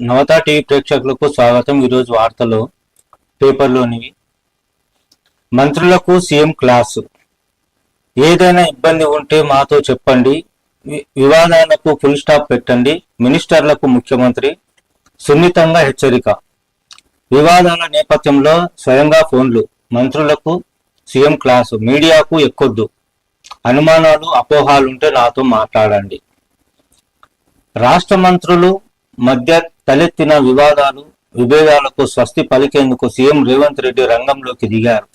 Navata TV ప్రేక్షకులకు స్వాగతం. ఈరోజు వార్తలు పేపర్లోనివి. మంత్రులకు సీఎం క్లాసు. ఏదైనా ఇబ్బంది ఉంటే మాతో చెప్పండి. వివాదాలకు ఫుల్ స్టాప్ పెట్టండి. మినిస్టర్లకు ముఖ్యమంత్రి సున్నితంగా హెచ్చరిక. వివాదాల నేపథ్యంలో స్వయంగా ఫోన్లు. మంత్రులకు సీఎం క్లాసు. మీడియాకు ఎక్కొద్దు. అనుమానాలు అపోహాలుంటే నాతో మాట్లాడండి. రాష్ట్ర మంత్రులు మధ్య తలెత్తిన వివాదాలు విభేదాలకు స్వస్తి పలికేందుకు సీఎం రేవంత్ రెడ్డి రంగంలోకి దిగారు.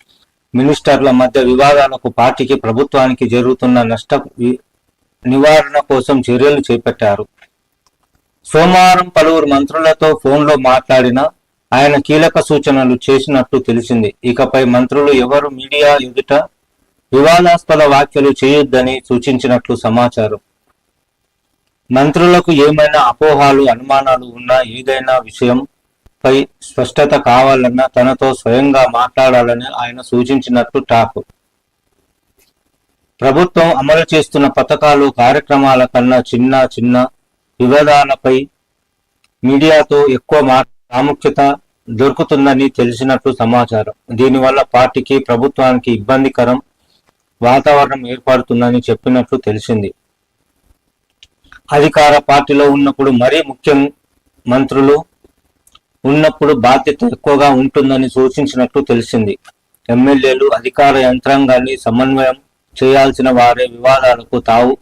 మినిస్టర్ల మధ్య వివాదాలకు పార్టీకి ప్రభుత్వానికి జరుగుతున్న నష్ట నివారణ కోసం చర్యలు చేపట్టారు. సోమవారం పలువురు మంత్రులతో ఫోన్లో మాట్లాడిన ఆయన కీలక సూచనలు చేసినట్టు తెలిసింది. ఇకపై మంత్రులు ఎవరు మీడియా ఎదుట వివాదాస్పద వ్యాఖ్యలు చేయొద్దని సూచించినట్లు సమాచారం. మంత్రులకు ఏమైనా అపోహాలు అనుమానాలు ఉన్నా ఏదైనా విషయంపై స్పష్టత కావాలన్నా తనతో స్వయంగా మాట్లాడాలని ఆయన సూచించినట్లు టాక్. ప్రభుత్వం అమలు చేస్తున్న పథకాలు కార్యక్రమాల కన్నా చిన్న చిన్న వివాదాలపై మీడియాతో ఎక్కువ మా ప్రాముఖ్యత దొరుకుతుందని తెలిసినట్లు సమాచారం. దీనివల్ల పార్టీకి ప్రభుత్వానికి ఇబ్బందికరం వాతావరణం ఏర్పడుతుందని చెప్పినట్లు తెలిసింది. అధికార పార్టీలో ఉన్నప్పుడు మరీ ముఖ్యం మంత్రులు ఉన్నప్పుడు బాధ్యత ఎక్కువగా ఉంటుందని సూచించినట్లు తెలిసింది. ఎమ్మెల్యేలు అధికార యంత్రాంగాన్ని సమన్వయం చేయాల్సిన వారే వివాదాలకు తావు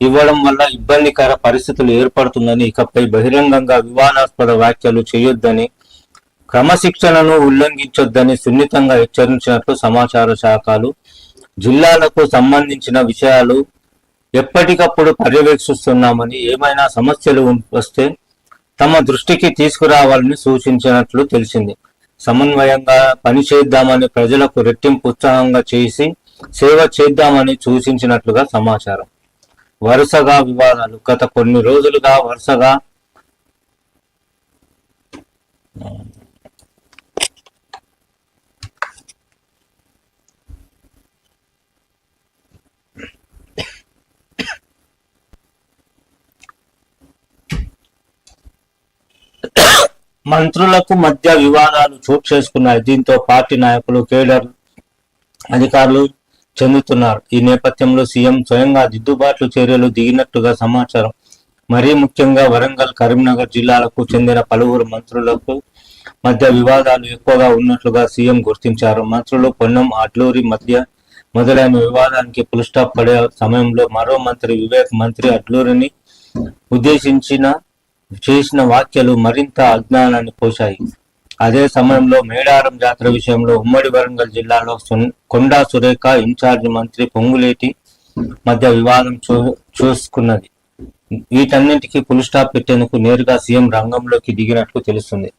ఇవ్వడం వల్ల ఇబ్బందికర పరిస్థితులు ఏర్పడుతుందని ఇకపై బహిరంగంగా వివాదాస్పద వ్యాఖ్యలు చేయొద్దని క్రమశిక్షణను ఉల్లంఘించొద్దని సున్నితంగా హెచ్చరించినట్లు సమాచార శాఖలు జిల్లాలకు సంబంధించిన విషయాలు ఎప్పటికప్పుడు పర్యవేక్షిస్తున్నామని ఏమైనా సమస్యలు వస్తే తమ దృష్టికి తీసుకురావాలని సూచించినట్లు తెలిసింది. సమన్వయంగా పనిచేద్దామని ప్రజలకు రెట్టింపు ఉత్సాహంగా చేసి సేవ చేద్దామని సూచించినట్లుగా సమాచారం. వరుసగా వివాదాలు. గత కొన్ని రోజులుగా వరుసగా మంత్రులకు మధ్య వివాదాలు చోటు చేసుకున్నాయి. దీంతో పార్టీ నాయకులు కేడర్ అధికారులు చెందుతున్నారు. ఈ నేపథ్యంలో సీఎం స్వయంగా దిద్దుబాట్లు చర్యలు దిగినట్టుగా సమాచారం. మరీ ముఖ్యంగా వరంగల్ కరీంనగర్ జిల్లాలకు చెందిన పలువురు మంత్రులకు మధ్య వివాదాలు ఎక్కువగా ఉన్నట్లుగా సీఎం గుర్తించారు. మంత్రులు పొన్నం అడ్లూరి మధ్య మొదలైన వివాదానికి పులిస్టాప్ పడే సమయంలో మరో మంత్రి వివేక్ మంత్రి అడ్లూరిని ఉద్దేశించిన చేసిన వ్యాఖ్యలు మరింత అజ్ఞానాన్ని పోశాయి. అదే సమయంలో మేడారం జాతర విషయంలో ఉమ్మడి వరంగల్ జిల్లాలో కొండా సురేఖ ఇన్ఛార్జి మంత్రి పొంగులేటి మధ్య వివాదం చూ చూసుకున్నది. వీటన్నింటికి పుల్ స్టాప్ పెట్టేందుకు నేరుగా సీఎం రంగంలోకి దిగినట్లు తెలుస్తుంది.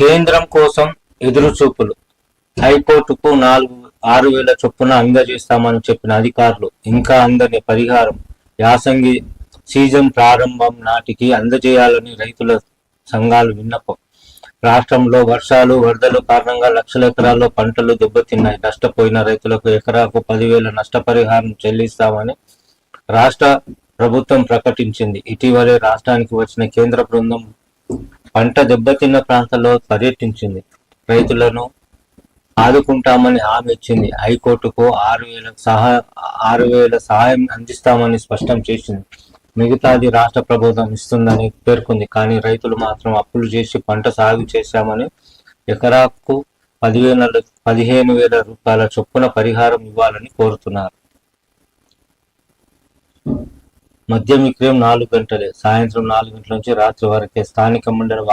కేంద్రం కోసం ఎదురుచూపులు. హైకోర్టుకు నాలుగు ఆరు వేల చొప్పున అందజేస్తామని చెప్పిన అధికారులు ఇంకా అందని పరిహారం యాసంగి సీజన్ ప్రారంభం నాటికి అందజేయాలని రైతుల సంఘాలు విన్నపం. రాష్ట్రంలో వర్షాలు వరదలు కారణంగా లక్షల ఎకరాల్లో పంటలు దెబ్బతిన్నాయి. నష్టపోయిన రైతులకు ఎకరాకు పదివేల నష్టపరిహారం చెల్లిస్తామని రాష్ట్ర ప్రభుత్వం ప్రకటించింది. ఇటీవలే రాష్ట్రానికి వచ్చిన కేంద్ర బృందం పంట దెబ్బతిన్న ప్రాంతాల్లో పర్యటించింది. రైతులను ఆదుకుంటామని హామీ ఇచ్చింది. హైకోర్టుకు ఆరు వేల సహా ఆరు వేల సహాయం అందిస్తామని స్పష్టం చేసింది. మిగతాది రాష్ట్ర ప్రభుత్వం ఇస్తుందని పేర్కొంది. కానీ రైతులు మాత్రం అప్పులు చేసి పంట సాగు చేశామని ఎకరాకు పదివేల పదిహేను వేల రూపాయల చొప్పున పరిహారం ఇవ్వాలని కోరుతున్నారు. మద్యం విక్రయం నాలుగు గంటలే. సాయంత్రం నాలుగు గంటల నుంచి రాత్రి వరకే స్థానిక మండలి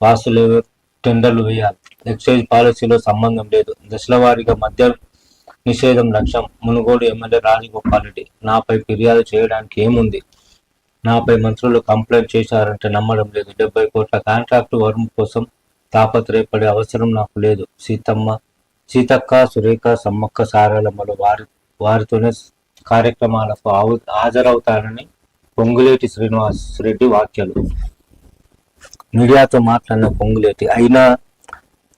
వాసులు టెండర్లు వేయాలి. ఎక్సైజ్ పాలసీలో సంబంధం లేదు. దశల వారీగా మద్య నిషేధం లక్ష్యం. మునుగోడు ఎమ్మెల్యే రాజగోపాల్ రెడ్డి నాపై ఫిర్యాదు చేయడానికి ఏముంది? నాపై మంత్రులు కంప్లైంట్ చేశారంటే నమ్మడం లేదు. డెబ్బై కోట్ల కాంట్రాక్టు వరుము కోసం తాపత్రయపడే అవసరం నాకు లేదు. సీతమ్మ సీతక్క సురేఖ సమ్మక్క సారలమ్మలు వారి వారితోనే కార్యక్రమాలకు ఆవు- హాజరవుతానని పొంగులేటి శ్రీనివాస్ రెడ్డి వ్యాఖ్యలు. మీడియాతో మాట్లాడిన పొంగులేటి అయినా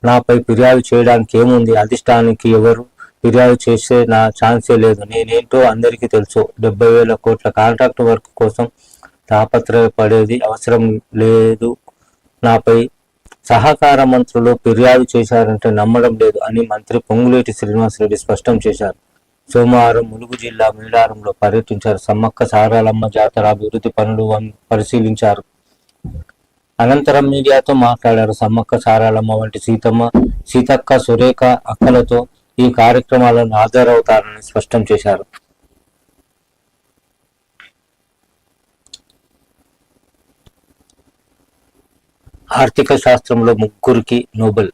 నాపై ఫిర్యాదు చేయడానికి ఏముంది? అధిష్టానికి ఎవరు ఫిర్యాదు చేసే నా ఛాన్సే లేదు. నేనేంటో అందరికీ తెలుసు. డెబ్బై వేల కోట్ల కాంట్రాక్ట్ వర్క్ కోసం తాపత్రయపడేది అవసరం లేదు. నాపై సహకార మంత్రులు ఫిర్యాదు చేశారంటే నమ్మడం లేదు అని మంత్రి పొంగులేటి శ్రీనివాసరెడ్డి స్పష్టం చేశారు. సోమవారం ములుగు జిల్లా మేడారంలో పర్యటించారు. సమ్మక్క సారాలమ్మ జాతర అభివృద్ధి పనులు పరిశీలించారు. అనంతరం మీడియాతో మాట్లాడారు సమ్మక్క సారాలమ్మ వంటి సీతమ్మ సీతక్క సురేఖ అక్కలతో ఈ కార్యక్రమాలను హాజరవుతారని స్పష్టం చేశారు. ఆర్థిక శాస్త్రంలో ముగ్గురికి Nobel.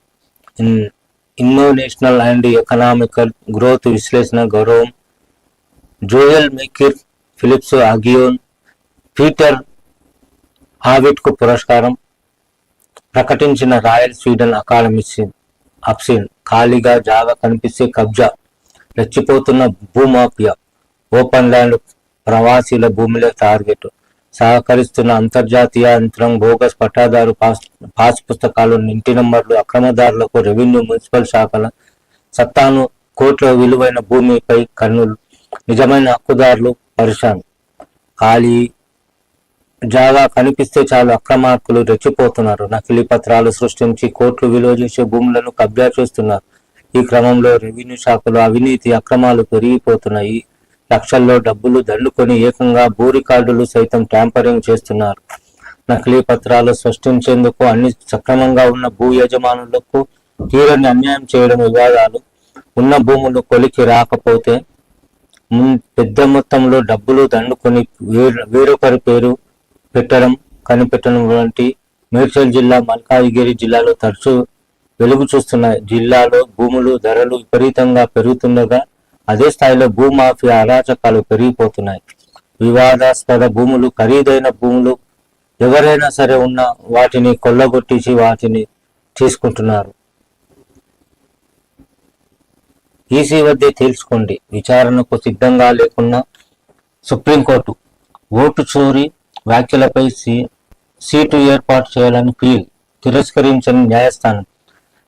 Innovational and economical growth విశ్లేషణ గౌరవం. Joel Mokyr Philippe Aghion Peter Howitt పురస్కారం ప్రకటించిన రాయల్ స్వీడన్ అకాడమీ అప్సిన్ ఖాళీగా జాగా కనిపిస్తే కబ్జా. రెచ్చిపోతున్న భూమాఫియా. ఓపెన్ ల్యాండ్ ప్రవాసీల భూమిలో టార్గెట్. సహకరిస్తున్న అంతర్జాతీయ యంత్రం బోగస్ పట్టాదారు పాస్ పాస్ పుస్తకాలు ఇంటి నంబర్లు అక్రమదారులకు రెవెన్యూ మున్సిపల్ శాఖల సత్తాను కోట్ల విలువైన భూమిపై కన్నులు. నిజమైన హక్కుదారులు పరిశాన్. ఖాళీ జాగా కనిపిస్తే చాలు అక్రమార్కులు రెచ్చిపోతున్నారు. నకిలీ పత్రాలు సృష్టించి కోట్లు విలువ చేసే భూములను కబ్జా చేస్తున్నారు. ఈ క్రమంలో రెవెన్యూ శాఖలో అవినీతి అక్రమాలు పెరిగిపోతున్నాయి. లక్షల్లో డబ్బులు దండుకొని ఏకంగా భూ రికార్డులు సైతం ట్యాంపరింగ్ చేస్తున్నారు. నకిలీ పత్రాలు సృష్టించేందుకు అన్ని సక్రమంగా ఉన్న భూ యజమానులకు తీరని అన్యాయం చేయడం వివాదాలు. ఉన్న భూములు కొలికి రాకపోతే పెద్ద మొత్తంలో డబ్బులు దండుకొని వేరొకరి పేరు పెట్టడం కనిపెట్టడం వంటి మేడ్చల్ జిల్లా మల్కాజిగిరి జిల్లాలో తరచూ వెలుగు చూస్తున్నాయి జిల్లాలో భూములు ధరలు విపరీతంగా పెరుగుతుండగా అదే స్థాయిలో భూమాఫియా అరాచకాలు పెరిగిపోతున్నాయి. వివాదాస్పద భూములు ఖరీదైన భూములు ఎవరైనా సరే ఉన్న వాటిని కొల్లగొట్టించి వాటిని తీసుకుంటున్నారు ఈసీ వద్దే తేల్చుకోండి విచారణకు సిద్ధంగా లేకున్నా సుప్రీంకోర్టు ఓటు చోరీ వ్యాఖ్యలపై సీ- సీటు ఏర్పాటు చేయాలని పిల్ తిరస్కరించని న్యాయస్థానం.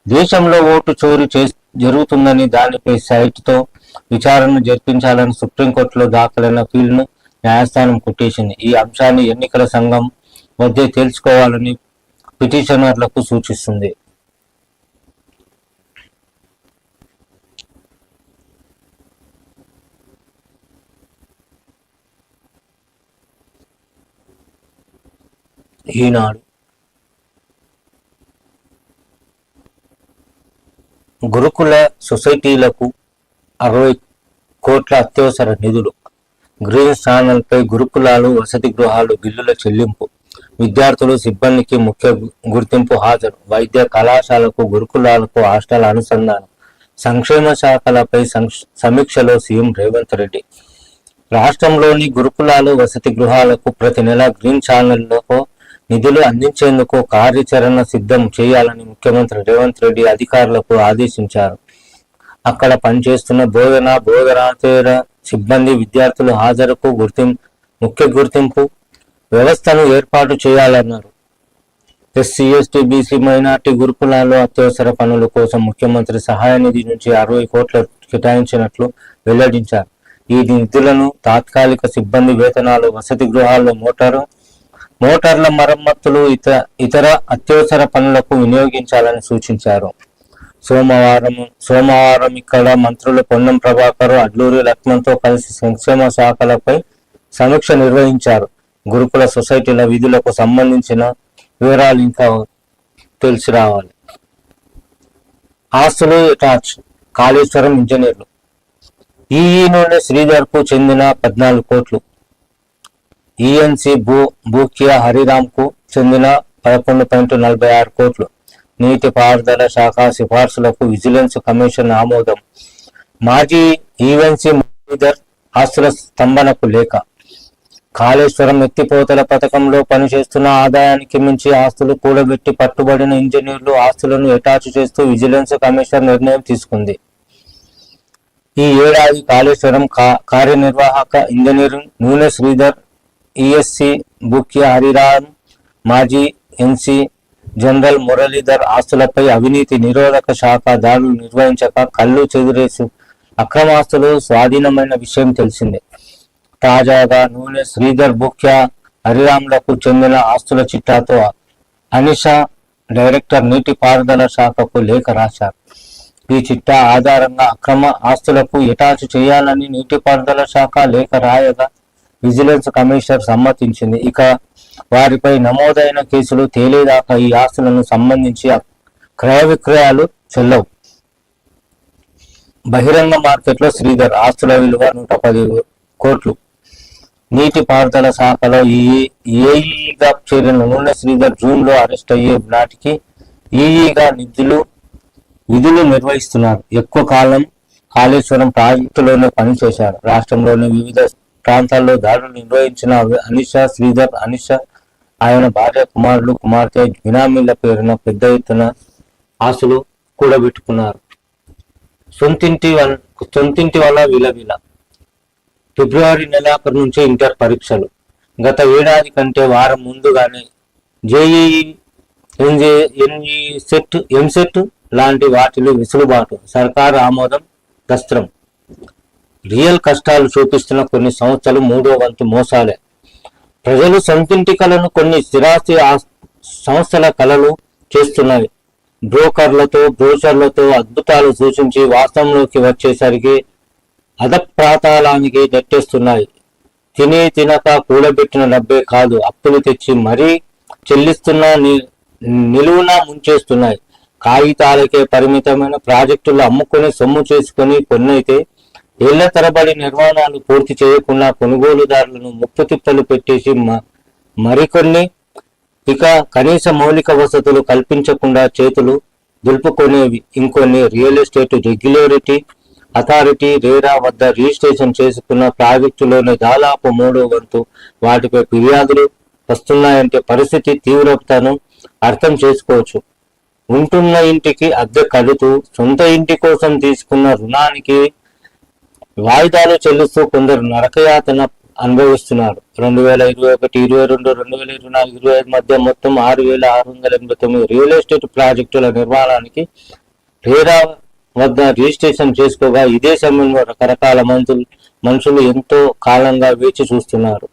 దేశంలో ఓటు చోరీ చే జరుగుతుందని దానిపై సైట్తో విచారణ జరిపించాలని సుప్రీంకోర్టులో దాఖలైన ఫీల్డ్ను న్యాయస్థానం కొట్టేసింది. ఈ అంశాన్ని ఎన్నికల సంఘం వద్దే తేల్చుకోవాలని పిటిషనర్లకు సూచిస్తుంది. ఈనాడు గురుకుల సొసైటీలకు అరవై కోట్ల అత్యవసర నిధులు గ్రీన్ ఛానల్పై గురుకులాలు వసతి గృహాలు బిల్లుల చెల్లింపు విద్యార్థులు సిబ్బందికి ముఖ్య గుర్తింపు హాజరు వైద్య కళాశాలకు గురుకులాలకు హాస్టల్ అనుసంధానం సంక్షేమ శాఖలపై సమీక్షలో సీఎం రేవంత్ రెడ్డి. రాష్ట్రంలోని గురుకులాలు వసతి గృహాలకు ప్రతి నెల గ్రీన్ ఛానళ్ళకు నిధులు అందించేందుకు కార్యాచరణ సిద్ధం చేయాలని ముఖ్యమంత్రి రేవంత్ రెడ్డి అధికారులకు ఆదేశించారు. అక్కడ పనిచేస్తున్న బోధన బోధనాతేర సిబ్బంది విద్యార్థుల హాజరుకు గుర్తిం ముఖ్య గుర్తింపు వ్యవస్థను ఏర్పాటు చేయాలన్నారు. ఎస్సీ ఎస్టీ బీసీ మైనార్టీ గురుకులాల్లో అత్యవసర పనుల కోసం ముఖ్యమంత్రి సహాయ నిధి నుంచి అరవై కోట్ల కేటాయించినట్లు వెల్లడించారు. ఈ నిధులను తాత్కాలిక సిబ్బంది వేతనాలు వసతి గృహాల్లో మోటారు మోటార్ల మరమ్మతులు ఇతర ఇతర అత్యవసర పనులకు వినియోగించాలని సూచించారు. సోమవారం సోమవారం ఇక్కడ మంత్రులు పొన్నం ప్రభాకర్ అడ్లూరి లక్ష్మణ్తో కలిసి సంక్షేమ శాఖలపై సమీక్ష నిర్వహించారు. గురుకుల సొసైటీల విధులకు సంబంధించిన వివరాలు ఇంకా తెలిసి రావాలి. ఆస్తులు టాచ్ కాళేశ్వరం ఇంజనీర్లు. ఈఈ నుండి శ్రీధర్కు చెందిన పద్నాలుగు కోట్లు. ఈఎన్సి భూ భూక్యా హరిరామ్కు చెందిన పదకొండు పాయింట్ నలభై ఆరు కోట్లు. నీటిపారుదల శాఖ సిఫార్సులకు విజిలెన్స్ కమిషన్ ఆమోదం. మాజీ ఈఎన్సి శ్రీధర్ ఆస్తుల స్తంభనకు లేఖ. కాళేశ్వరం ఎత్తిపోతల పథకంలో పనిచేస్తున్న ఆదాయానికి మించి ఆస్తులు కూడబెట్టి పట్టుబడిన ఇంజనీర్లు ఆస్తులను అటాచ్ చేస్తూ విజిలెన్స్ కమిషన్ నిర్ణయం తీసుకుంది. ఈ ఏడాది కాళేశ్వరం కా- కార్యనిర్వాహక ఇంజనీరింగ్ నూనె శ్రీధర్ ఈఎస్సి బుక్య హరిరామ్ మాజీ ఎన్సి జనరల్ మురళీధర్ ఆస్తులపై అవినీతి నిరోధక శాఖ దాడులు నిర్వహించక కళ్ళు చెదిరేసి అక్రమాస్తులు స్వాధీనమైన విషయం తెలిసిందే. తాజాగా నూనె శ్రీధర్ బుక్య హరిరామ్లకు చెందిన ఆస్తుల చిట్టాతో అనిష డైరెక్టర్ నీటిపారుదల శాఖకు లేఖ రాశారు. ఈ చిట్టా ఆధారంగా అక్రమ ఆస్తులకు ఎటాచు చేయాలని నీటిపారుదల శాఖ లేఖ రాయగా విజిలెన్స్ కమిషనర్ సమ్మతించింది. ఇక వారిపై నమోదైన కేసులు తేలేదాకా ఈ ఆస్తులను సంబంధించి క్రయ విక్రయాలు చెల్లవు. బహిరంగ మార్కెట్లో శ్రీధర్ ఆస్తుల విలువ నూట పది కోట్లు. నీటిపారుదల శాఖలో ఏఈగా చేరిన నూనె శ్రీధర్ జూన్లో అరెస్ట్ అయ్యే నాటికి ఈఈగా నిధులు విధులు నిర్వహిస్తున్నారు. ఎక్కువ కాలం కాళేశ్వరం ప్రాజెక్టులోనే పనిచేశారు. రాష్ట్రంలోని వివిధ ప్రాంతాల్లో దాడులు నిర్వహించిన అనిష శ్రీధర్ అనిష ఆయన భార్య కుమారులు కుమార్తె బినామీల పేరున పెద్ద ఎత్తున ఆస్తులు కూడబెట్టుకున్నారు. సొంతింటి వల్ల సొంతింటి వల్ల విలవిల. ఫిబ్రవరి నెలాఖరు నుంచి ఇంటర్ పరీక్షలు. గత ఏడాది కంటే వారం ముందుగానే జేఈఈ ఎన్జే ఎన్ఈ సెట్ ఎంసెట్ లాంటి వాటిలో వెసులుబాటు. సర్కారు ఆమోదం దస్త్రం. రియల్ కష్టాలు చూపిస్తున్న కొన్ని సంస్థలు మూడో వంతు మోసాలే. ప్రజలు సొంతింటి కళను కొన్ని స్థిరాస్తి సంస్థల కళలు చేస్తున్నాయి బ్రోకర్లతో బ్రోచర్లతో అద్భుతాలు సూచించి వాస్తవంలోకి వచ్చేసరికి అధప్రాతాళానికి నెట్టేస్తున్నాయి. తిని తినక కూడబెట్టిన డబ్బే కాదు అప్పులు తెచ్చి మరీ చెల్లిస్తున్న ని- నిలువున ముంచేస్తున్నాయి. కాగితాలకే పరిమితమైన ప్రాజెక్టులు అమ్ముకొని సొమ్ము చేసుకొని కొన్నైతే ఏళ్ళ తరబడి నిర్మాణాలు పూర్తి చేయకుండా కొనుగోలుదారులను ముప్పు తిప్పలు పెట్టేసి మ- మరికొన్ని ఇక కనీస మౌలిక వసతులు కల్పించకుండా చేతులు దులుపుకునేవి. ఇంకొన్ని real estate regulatory authority RERA వద్ద రిజిస్ట్రేషన్ చేసుకున్న ప్రాజెక్టులోని దాదాపు మూడో వంతు వాటిపై ఫిర్యాదులు వస్తున్నాయంటే పరిస్థితి తీవ్రతను అర్థం చేసుకోవచ్చు. ఉంటున్న ఇంటికి అద్దె కడుతూ సొంత ఇంటి కోసం తీసుకున్న రుణానికి వాయిదాలు చెల్లిస్తూ కొందరు నరకయాతన అనుభవిస్తున్నారు. రెండు వేల ఇరవై ఒకటి ఇరవై రెండు రెండు వేల ఇరవై నాలుగు ఇరవై ఐదు మధ్య మొత్తం ఆరు వేల ఆరు వందల ఎనభై తొమ్మిది రియల్ ఎస్టేట్ ప్రాజెక్టుల నిర్మాణానికి రేరా వద్ద రిజిస్ట్రేషన్ చేసుకోగా ఇదే సమయంలో రకరకాల మనుషులు మనుషులు ఎంతో కాలంగా వేచి చూస్తున్నారు.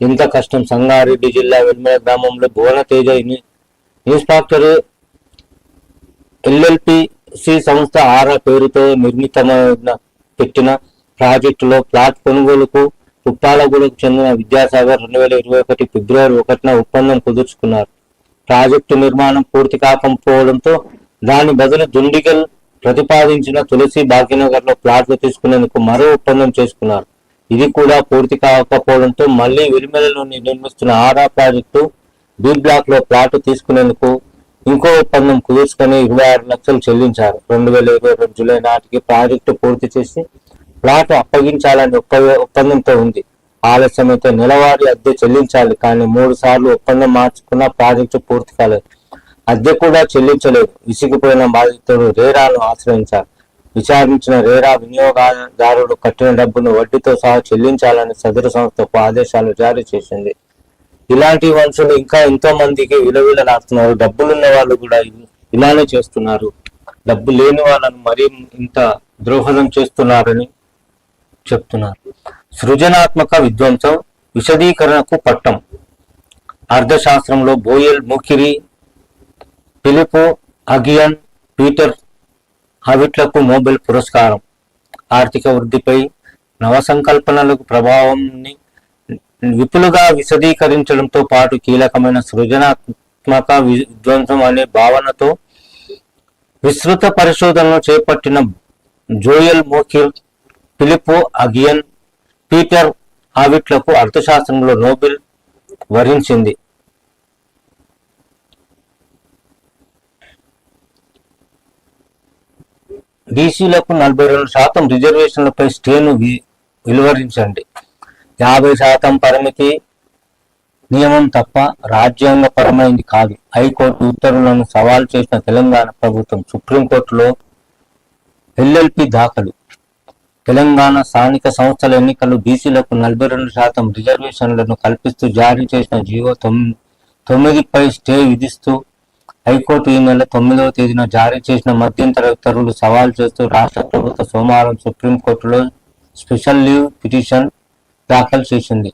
ఎంత కష్టం సంగారెడ్డి జిల్లా వెల్మెల గ్రామంలో Bhuvana Teja inspector LLP C సంస్థ ఆరా పేరుతో నిర్మితమైన పెట్టిన ప్రాజెక్టులో ప్లాట్ కొనుగోలుకు ఉప్పాలగూడకు చెందిన విద్యాసాగర్ రెండు వేల ఇరవై ఒకటి ఫిబ్రవరి ఒకటిన ఒప్పందం కుదుర్చుకున్నారు. ప్రాజెక్టు నిర్మాణం పూర్తి కాకపోవడంతో దాని బదులు దుండిగల్ ప్రతిపాదించిన తులసి భాగ్యనగర్లో ప్లాట్లు తీసుకునేందుకు మరో ఒప్పందం చేసుకున్నారు. ఇది కూడా పూర్తి కాకపోవడంతో మళ్ళీ వెలిమెలలోని నిర్మిస్తున్న ఆరా ప్రాజెక్టు బి బ్లాక్లో ప్లాట్ తీసుకునేందుకు ఇంకో ఒప్పందం కుదుర్చుకొని ఇరవై ఆరు లక్షలు చెల్లించారు. రెండు వేల ఇరవై రెండు జూలై నాటికి ప్రాజెక్టు పూర్తి చేసి ప్లాట్ అప్పగించాలని ఒప్ప ఒప్పందంతో ఉంది. ఆలస్యమైతే నెలవారీ అద్దె చెల్లించాలి కానీ మూడు సార్లు ఒప్పందం మార్చుకున్న ప్రాజెక్టు పూర్తి కాలేదు. అద్దె కూడా చెల్లించలేదు. విసిగిపోయిన బాధితుడు రేరాను ఆశ్రయించారు. విచారించిన రేరా వినియోగదారుడు కట్టిన డబ్బును వడ్డీతో సహా చెల్లించాలని సదరు సంస్థకు ఆదేశాలు జారీ చేసింది. ఇలాంటి మనుషులు ఇంకా ఎంతో మందికి విలువిలలాడుతున్నారు. డబ్బులున్న వాళ్ళు కూడా ఇలానే చేస్తున్నారు. డబ్బు లేని వాళ్ళను మరీ ఇంత ద్రోహదం చేస్తున్నారని చెప్తున్నారు. సృజనాత్మక విధ్వంసం విశదీకరణకు పట్టం. అర్థశాస్త్రంలో బోయల్ ముకిరి పిలుపు అగియన్ పీటర్ హవిట్లకు నోబెల్ పురస్కారం. ఆర్థిక వృద్ధిపై నవ సంకల్పనలకు ప్రభావాన్ని విపులుగా విశదీకరించడంతో పాటు కీలకమైన సృజనాత్మక విధ్వంసం అనే భావనతో విస్తృత పరిశోధనలు చేపట్టిన జోయల్ మోకిర్ ఫిలిపో అగియన్ పీటర్ హావిట్లకు అర్థశాస్త్రంలో నోబెల్ వరించింది. బీసీలకు నలభై రెండు శాతం రిజర్వేషన్లపై స్టేను వెలువరించండి. యాభై శాతం పరిమితి నియమం తప్ప రాజ్యాంగపరమైంది కాదు. హైకోర్టు ఉత్తర్వులను సవాల్ చేసిన తెలంగాణ ప్రభుత్వం సుప్రీంకోర్టులో ఎల్ఎల్పి దాఖలు. తెలంగాణ స్థానిక సంస్థల ఎన్నికలు బీసీలకు నలభై రెండు శాతం రిజర్వేషన్లను కల్పిస్తూ జారీ చేసిన జీవో తొమ్మిదిపై స్టే విధిస్తూ హైకోర్టు ఈ నెల తొమ్మిదవ తేదీన జారీ చేసిన మధ్యంతర ఉత్తర్వులు సవాల్ చేస్తూ రాష్ట్ర ప్రభుత్వం సోమవారం సుప్రీంకోర్టులో స్పెషల్ లీవ్ పిటిషన్ దాఖలు చేసింది.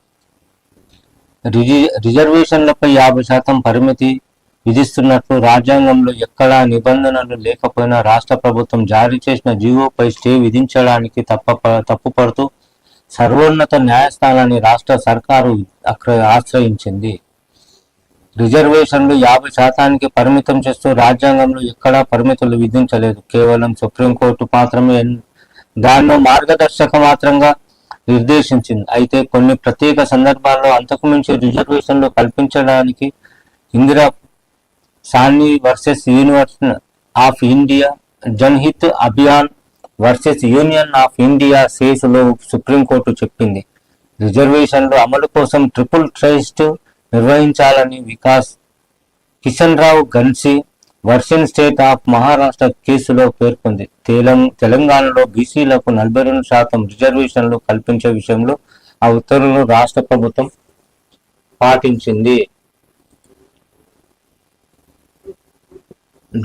రిజి- రిజర్వేషన్లపై యాభై శాతం పరిమితి విధిస్తున్నట్లు రాజ్యాంగంలో ఎక్కడా నిబంధనలు లేకపోయినా రాష్ట్ర ప్రభుత్వం జారీ చేసిన జీవోపై స్టే విధించడానికి తప్ప తప్పుపడుతూ సర్వోన్నత న్యాయస్థానాన్ని రాష్ట్ర సర్కారు అక్ర- ఆశ్రయించింది. రిజర్వేషన్లు యాభై శాతానికి పరిమితం చేస్తూ రాజ్యాంగంలో ఎక్కడా పరిమితులు విధించలేదు. కేవలం సుప్రీంకోర్టు మాత్రమే దానిలో మార్గదర్శక మాత్రంగా నిర్దేశించింది. అయితే కొన్ని ప్రత్యేక సందర్భాల్లో అంతకుమించి రిజర్వేషన్లు కల్పించడానికి Indira Sawhney versus university of India Janhit Abhiyan versus union of India కేసులో సుప్రీంకోర్టు చెప్పింది. రిజర్వేషన్లు అమలు కోసం ట్రిపుల్ ట్రస్ట్ నిర్వహించాలని వికాస్ కిషన్ రావు గన్సీ వర్షన్ స్టేట్ ఆఫ్ మహారాష్ట్ర కేసులో పేర్కొంది. తెలం- తెలంగాణలో బీసీలకు నలభై రెండు శాతం రిజర్వేషన్లు కల్పించే విషయంలో ఆ ఉత్తర్వులు రాష్ట్ర ప్రభుత్వం పాటించింది.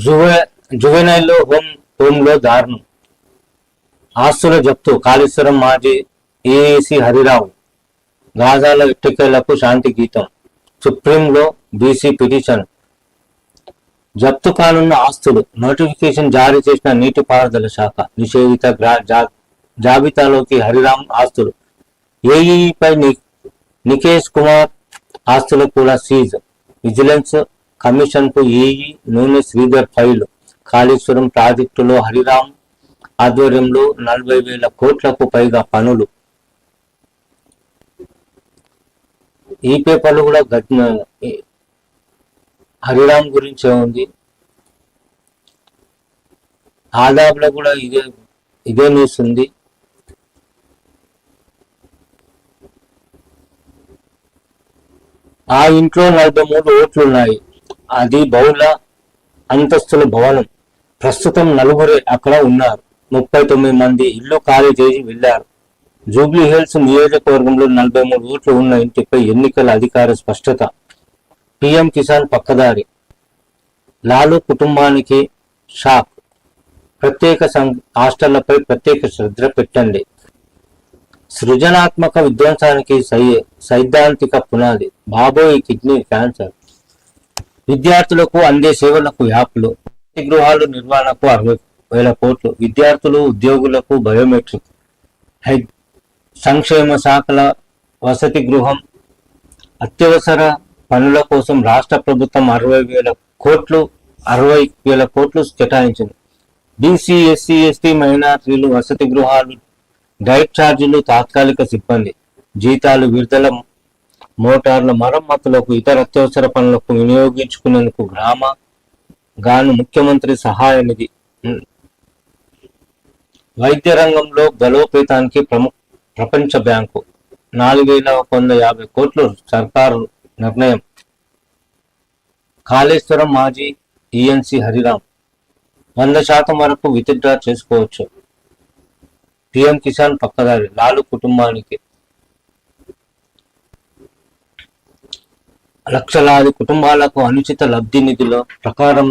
జువె జువెనైల్లో హోమ్ హోంలో దారుణం. ఆస్తుల జప్తు కాళేశ్వరం మాజీ ఏఏసి హరిరావు గాజాల ఇటుకలకు శాంతి గీతం. సుప్రీంలో బీసీ పిటిషన్. జప్తు కానున్న ఆస్తులు నోటిఫికేషన్ జారీ చేసిన నీటిపారుదల శాఖ నిషేధిత గ్రా- జా- జాబితాలోకి హరిరామ్ ఆస్తులు. ఏఈపై నికేష్ కుమార్ ఆస్తులు కూడా సీజ్. విజిలెన్స్ కమిషన్కు ఏఈ నూనె శ్రీధర్ ఫైల్. కాళేశ్వరం ప్రాజెక్టులో హరిరామ్ ఆధ్వర్యంలో నలభై వేల కోట్లకు పైగా పనులు. ఈ పేపర్లు కూడా హరిరామ్ గురించే ఉంది ఆదాబ్లో కూడా ఇదే ఇదే న్యూస్ ఉంది. ఆ ఇంట్లో నలభై మూడు ఓట్లు ఉన్నాయి. అది బహుళ అంతస్తుల భవనం. ప్రస్తుతం నలుగురే అక్కడ ఉన్నారు. ముప్పై తొమ్మిది మంది ఇల్లు ఖాళీ చేసి వెళ్ళారు జూబ్లీ హిల్స్ నియోజకవర్గంలో నలభై మూడు ఓట్లు ఉన్న ఇంటిపై ఎన్నికల అధికార స్పష్టత. పిఎం కిసాన్ పక్కదారి. లాలు కుటుంబానికి షాక్. ప్రత్యేక సం- హాస్టళ్ళపై ప్రత్యేక శ్రద్ధ పెట్టండి. సృజనాత్మక విధ్వంసానికి సై- సైద్ధాంతిక పునాది. బాబోయ్ కిడ్నీ క్యాన్సర్. విద్యార్థులకు అందే సేవలకు యాప్లు గృహాలు నిర్వహణకు అరవై వేల కోట్లు. విద్యార్థులు ఉద్యోగులకు బయోమెట్రిక్. హై- సంక్షేమ శాఖల వసతి గృహం. అత్యవసర పనుల కోసం రాష్ట్ర ప్రభుత్వం అరవై వేల కోట్లు అరవై వేల కోట్లు కేటాయించింది. బీసీ ఎస్సీ ఎస్టీ మైనార్టీలు వసతి గృహాలు డైట్ ఛార్జీలు తాత్కాలిక సిబ్బంది. జీతాలు విడుదల మోటార్ల మరమ్మతులకు ఇతర అత్యవసర పనులకు వినియోగించుకునేందుకు గ్రామ గాను ముఖ్యమంత్రి సహాయ నిధి వైద్య రంగంలో బలోపేతానికి ప్రముఖ ప్రపంచ బ్యాంకు నాలుగు వేల వంద యాభై కోట్లు సర్కారు నిర్ణయం. కాళేశ్వరం మాజీ ఈఎన్సి హరిరామ్ వంద శాతం వరకు విత్డ్రా చేసుకోవచ్చు. పిఎం కిసాన్ పక్కదారి లాలు కుటుంబానికి. లక్షలాది కుటుంబాలకు అనుచిత లబ్ధి నిధుల ప్రకారం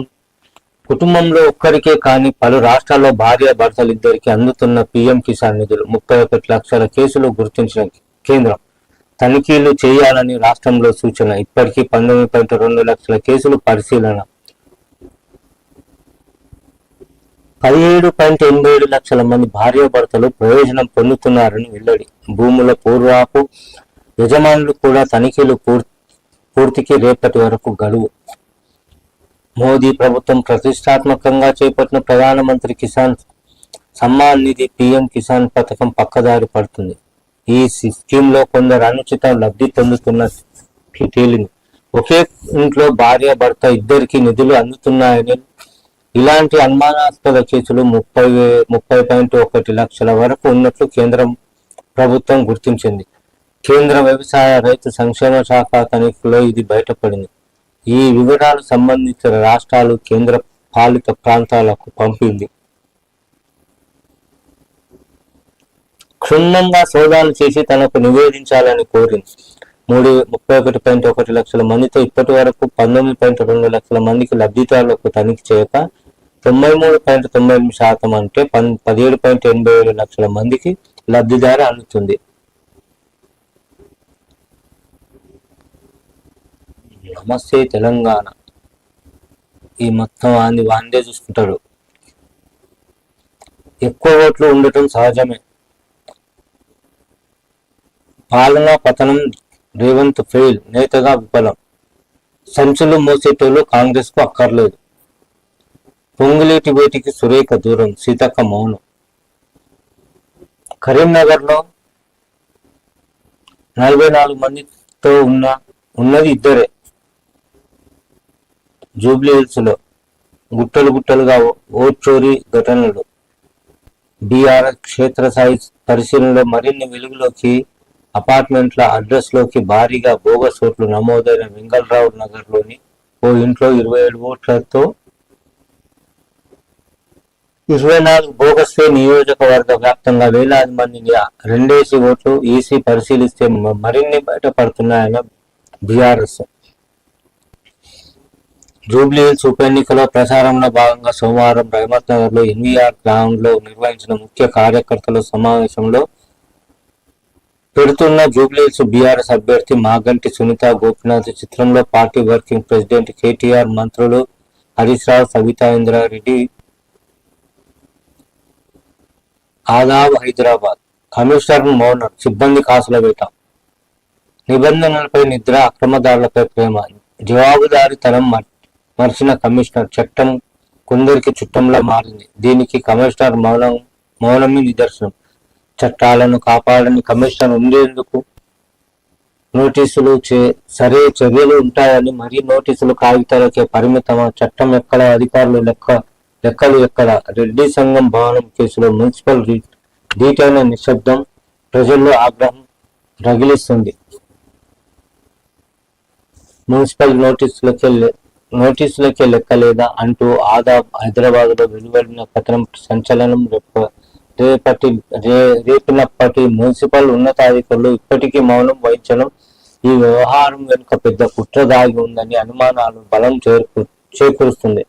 కుటుంబంలో ఒక్కరికే కానీ పలు రాష్ట్రాల్లో భార్య భర్తలు ఇద్దరికి అందుతున్న పీఎం కిసాన్ నిధులు ముప్పై ఒకటి లక్షల కేసులు గుర్తించిన కేంద్రం. తనిఖీలు చేయాలని రాష్ట్రంలో సూచన. ఇప్పటికీ పంతొమ్మిది పాయింట్ రెండు లక్షల కేసులు పరిశీలన. పదిహేడు పాయింట్ ఎనభై ఏడు లక్షల మంది భార్యాభర్తలు ప్రయోజనం పొందుతున్నారని వెల్లడి. భూముల పూర్వాపు యజమానులు కూడా తనిఖీలు పూర్- పూర్తికి రేపటి వరకు గడువు. మోదీ ప్రభుత్వం ప్రతిష్టాత్మకంగా చేపట్టిన ప్రధానమంత్రి కిసాన్ సమ్మాన్ నిధి పిఎం కిసాన్ పథకం పక్కదారి పడుతుంది. ఈ సి- స్కీమ్లో కొందరు అనుచిత లబ్ధి పొందుతున్న తేలింది ఒకే ఇంట్లో భార్య భర్త ఇద్దరికి నిధులు అందుతున్నాయని ఇలాంటి అనుమానాస్పద కేసులు ముప్పై ముప్పై పాయింట్ ఒకటి లక్షల వరకు ఉన్నట్లు కేంద్రం ప్రభుత్వం గుర్తించింది. కేంద్ర వ్యవసాయ రైతు సంక్షేమ శాఖ తనిఖీలో ఇది బయటపడింది. ఈ వివరాలు సంబంధించిన రాష్ట్రాలు కేంద్ర పాలిత ప్రాంతాలకు పంపింది. క్షుణ్ణంగా సోదాలు చేసి తనకు నివేదించాలని కోరింది మూడు ముప్పై ఒకటి పాయింట్ ఒకటి లక్షల మందితో ఇప్పటి వరకు పంతొమ్మిది పాయింట్ రెండు లక్షల మందికి లబ్ధిదారులకు తనిఖీ చేయక తొంభై మూడు పాయింట్ తొంభై ఎనిమిది శాతం అంటే పన్ పదిహేడు పాయింట్ ఎనభై ఏడు లక్షల మందికి లబ్ధిదారు అందుతుంది. నమస్తే తెలంగాణ. ఈ మొత్తం వాంది వాందే చూసుకుంటాడు. ఎక్కువ ఓట్లు ఉండటం సహజమే. పాలనా పతనం రేవంత్ ఫెయిల్ నేతగా విఫలం. సంచులు మోసేటోళ్ళు కాంగ్రెస్కు అక్కర్లేదు. పొంగులేటి వేటికి సురేఖ దూరం సీతక్క మౌనం. కరీంనగర్లో నలభై నాలుగు మందితో ఉన్న ఉన్నది ఇద్దరే. జూబ్లీ హిల్స్లో గుట్టలు గుట్టలుగా ఓట్ చోరీ ఘటనలు. బీఆర్ క్షేత్రస్థాయి పరిశీలనలో మరిన్ని వెలుగులోకి అపార్ట్మెంట్ల అడ్రస్లోకి భారీగా బోగస్ ఓట్లు నమోదైన వెంగళరావు నగర్లోని ఓ ఇంట్లో ఇరవై ఏడు ఓట్లతో ఇరవై నాలుగు బోగస్ నియోజకవర్గ వ్యాప్తంగా వేలాది మందిని రెండేసి ఓట్లు ఈసీ పరిశీలిస్తే మరిన్ని బయటపడుతున్నాయన్న బీఆర్ఎస్. జూబ్లీహిల్స్ ఉప ఎన్నికలో ప్రచారంలో భాగంగా సోమవారం రహమత్ నగర్లో ఎన్వీఆర్ గ్రౌండ్లో నిర్వహించిన ముఖ్య కార్యకర్తల సమావేశంలో పెడుతున్న జూబ్లీహిల్స్ బీఆర్ఎస్ అభ్యర్థి మాగంటి సునీత గోపినాథ్ చిత్రంలో పార్టీ వర్కింగ్ ప్రెసిడెంట్ కేటీఆర్ మంత్రులు హరీష్ రావు సవితా ఇంద్రారెడ్డి ఆదాబ్ హైదరాబాద్ కమిషనర్ మౌనం సిబ్బంది కాసుల వేట. నిబంధనలపై నిద్ర అక్రమదారులపై ప్రేమ జవాబుదారీతనం మరిచిన మర్చిన కమిషనర్ చట్టం కొందరికి చుట్టంలా మారింది. దీనికి కమిషనర్ మౌనం మౌనమే నిదర్శనం. చట్టాలను కాపాడని కమిషన్ ఉండేందుకు నోటీసులు చే- సరే చర్యలు ఉంటాయని మరీ నోటీసులు కాగితాలకే పరిమితమా? చట్టం ఎక్కడ అధికారులు లెక్క లెక్కలు ఎక్కడ? రెడ్డి సంఘం భవనం కేసులో మున్సిపల్ డీటైన నిశ్శబ్దం ప్రజల్లో ఆగ్రహం రగిలిస్తుంది. మున్సిపల్ నోటీసులకే నోటీసులకే లెక్క లేదా అంటూ ఆదాబ్ హైదరాబాద్లో వెలువడిన కథనం సంచలనం రేపు రేపటి రే రేపినప్పటి మున్సిపల్ ఉన్నతాధికారులు ఇప్పటికీ మౌనం వహించడం ఈ వ్యవహారం వెనుక పెద్ద కుట్ర దాగి ఉందని అనుమానాలు బలం చేకూ చేకూరుస్తుంది.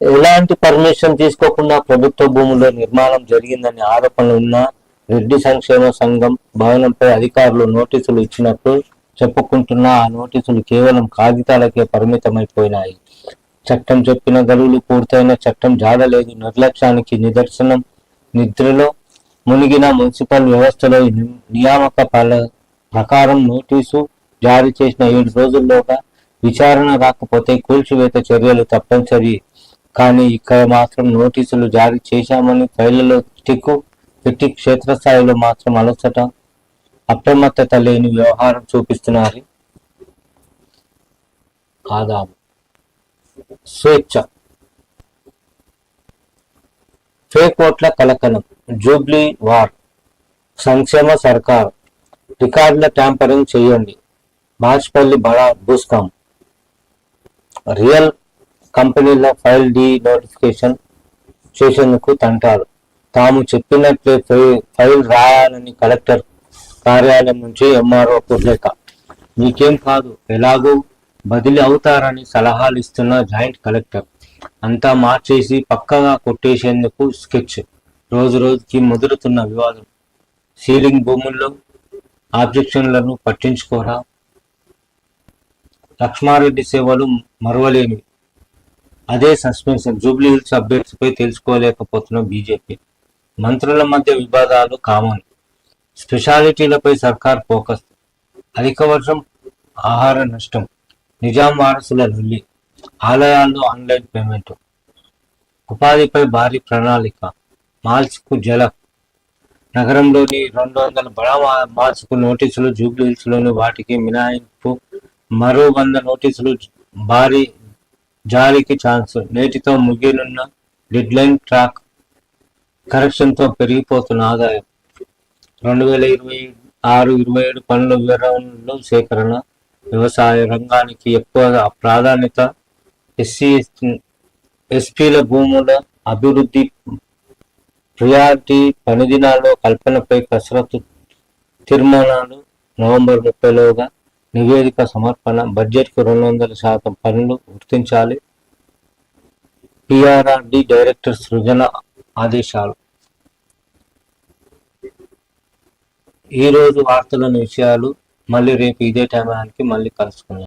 ఎలాంటి పర్మిషన్ తీసుకోకుండా ప్రభుత్వ భూముల్లో నిర్మాణం జరిగిందని ఆరోపణలు ఉన్న రెడ్డి సంక్షేమ సంఘం భవనంపై అధికారులు నోటీసులు ఇచ్చినట్లు చెప్పుకుంటున్న ఆ నోటీసులు కేవలం కాగితాలకే పరిమితమైపోయినాయి. చట్టం చెప్పిన గడువులు పూర్తయిన చట్టం జాడలేదు. నిర్లక్ష్యానికి నిదర్శనం. నిద్రలో మునిగిన మున్సిపల్ వ్యవస్థలో నియామక పాల ప్రకారం నోటీసు జారీ చేసిన ఏడు రోజుల్లోగా విచారణ రాకపోతే కూల్చివేత చర్యలు తప్పనిసరి. కానీ ఇక్కడ మాత్రం నోటీసులు జారీ చేశామని ఫైళ్ళలో టిక్కు పెట్టి క్షేత్రస్థాయిలో మాత్రం అలసట అప్రమత్తత లేని వ్యవహారం చూపిస్తున్నారు. ఆదాము స్వేచ్ఛ. ఫేక్ ఓట్ల కలకలం. Jubilee war. సంక్షేమ సర్కార్. రికార్డుల ట్యాంపరింగ్ చేయండి. మార్చిపల్లి బడా భూస్కాం. రియల్ కంపెనీల ఫైల్ డి నోటిఫికేషన్ చేసేందుకు తంటారు తాము చెప్పినట్లే ఫై- ఫైల్ రాయాలని కలెక్టర్ కార్యాలయం నుంచి ఎంఆర్ఓ లేఖ మీకేం కాదు ఎలాగూ బదిలీ అవుతారని సలహాలు ఇస్తున్న జాయింట్ కలెక్టర్. అంతా మార్చేసి పక్కగా కొట్టేసేందుకు స్కెచ్. రోజు రోజుకి ముదురుతున్న వివాదం. సీలింగ్ భూముల్లో ఆబ్జెక్షన్లను పట్టించుకోరా? లక్ష్మారెడ్డి సేవలు మరవలేనివి అదే సస్పెన్షన్. జూబ్లీ హిల్స్ అభ్యర్థిపై తెలుసుకోలేకపోతున్న బీజేపీ. మంత్రుల మధ్య వివాదాలు కామన్. స్పెషాలిటీలపై సర్కార్ ఫోకస్. అధిక వర్షం ఆహార నష్టం. నిజాం వారసుల లొల్లి ఆలయాల్లో ఆన్లైన్ పేమెంట్. ఉపాధిపై భారీ ప్రణాళిక. మాల్స్కు జల. నగరంలోని రెండు వందల బడా మాల్స్కు నోటీసులు జూబ్లీహిల్స్లోని వాటికి మినహాయింపు. మరో వంద నోటీసులు భారీ జారీకి ఛాన్స్. నేటితో ముగియనున్న డెడ్లైన్ ట్రాక్ కరెక్షన్తో పెరిగిపోతున్న ఆదాయం. రెండు వేల ఇరవై ఆరు ఇరవై ఏడు పనుల వివరాలు సేకరణ వ్యవసాయ రంగానికి ఎక్కువ ప్రాధాన్యత ఎస్సీ ఎస్పీల భూముల అభివృద్ధి ప్రియారిటీ పనిదినాల్లో కల్పనపై కసరత్తు తీర్మానాలు నవంబర్ ముప్పైలోగా నివేదిక సమర్పణ బడ్జెట్కు రెండు వందల శాతం పనులు గుర్తించాలి. పిఆర్ఆర్డి డైరెక్టర్ సృజన ఆదేశాలు. ఈ రోజు విషయాలు మళ్ళీ రేపు ఇదే టైంకి మళ్ళీ కలుసుకుందాం.